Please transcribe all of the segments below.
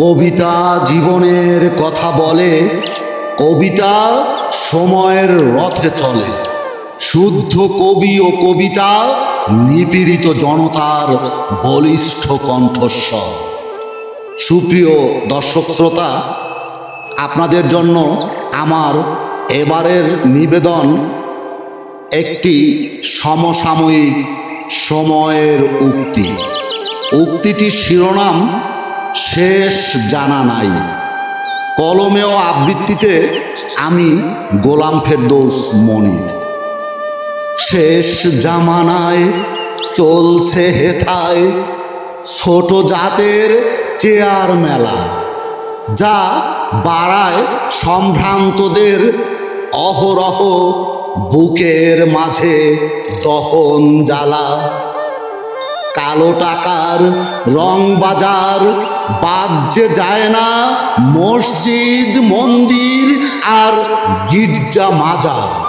কবিতা জীবনের কথা বলে, কবিতা সময়ের রথে চলে। শুদ্ধ কবি ও কবিতা নিপীড়িত জনতার বলিষ্ঠ কণ্ঠস্বর। সুপ্রিয় দর্শক শ্রোতা, আপনাদের জন্য আমার এবারের নিবেদন একটি সমসাময়িক সময়ের উক্তি। উক্তিটির শিরোনাম শেষ জানা নাই। কলমে ও আবৃত্তিতে আমি গোলাম ফেরদৌস মনির। শেষ জামানায় চলছে হেথায় ছোট জাতের চেয়ার মেলা, যা বাড়ায় সম্ভ্রান্তদের অহরহ বুকের মাঝে দহন জ্বালা। কালো টাকার রং বাজার বাদ যে যায় না মসজিদ, মন্দির আর গির্জা মাজার।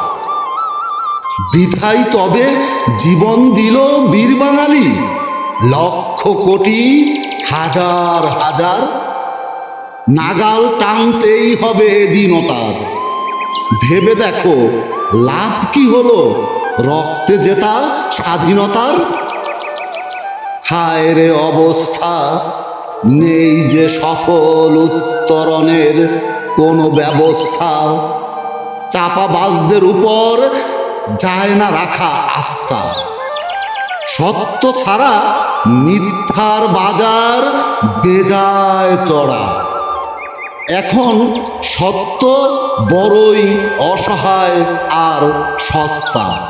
বৃথাই তবে জীবন দিল বীর বাঙালি। লক্ষ কোটি, হাজার হাজার। নাগাল টানতেই হবে দীনতার ভেবে দেখো, লাভ কি হলো? রক্তে জেতা স্বাধীনতার? হায় রে অবস্থা। নেই যে সফল উত্তরণের কোনো ব্যবস্থা। চাপাবাজদের উপর যায় না রাখা আস্থা। সত্য ছাড়া মিথ্যার বাজার বেজায় চড়া। এখন সত্য বড়ই অসহায় আর সস্তা।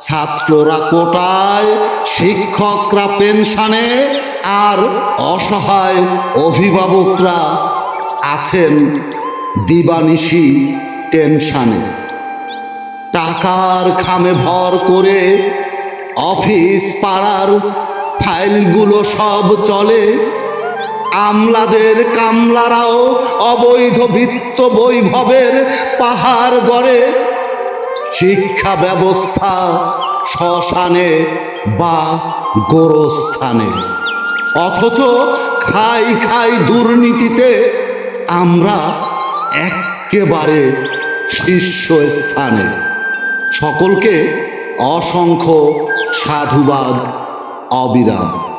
ছাত্ররা কোটায়, শিক্ষকরা পেনশনে আর অসহায় অভিভাবকরা আছেন দিবানিশি টেনশানে। টাকার খামে ভর করে অফিস পাড়ার ফাইলগুলো সব চলে। আমলাদের কামলারাও অবৈধ ভিত্ত বৈভবের পাহাড় গড়ে। শিক্ষা ব্যবস্থা শ্মশানে বা গোরস্থানে। অথচ খাই খাই দুর্নীতিতে আমরা একেবারে শীর্ষস্থানে। সকলকে অসংখ্য সাধুবাদ অবিরাম।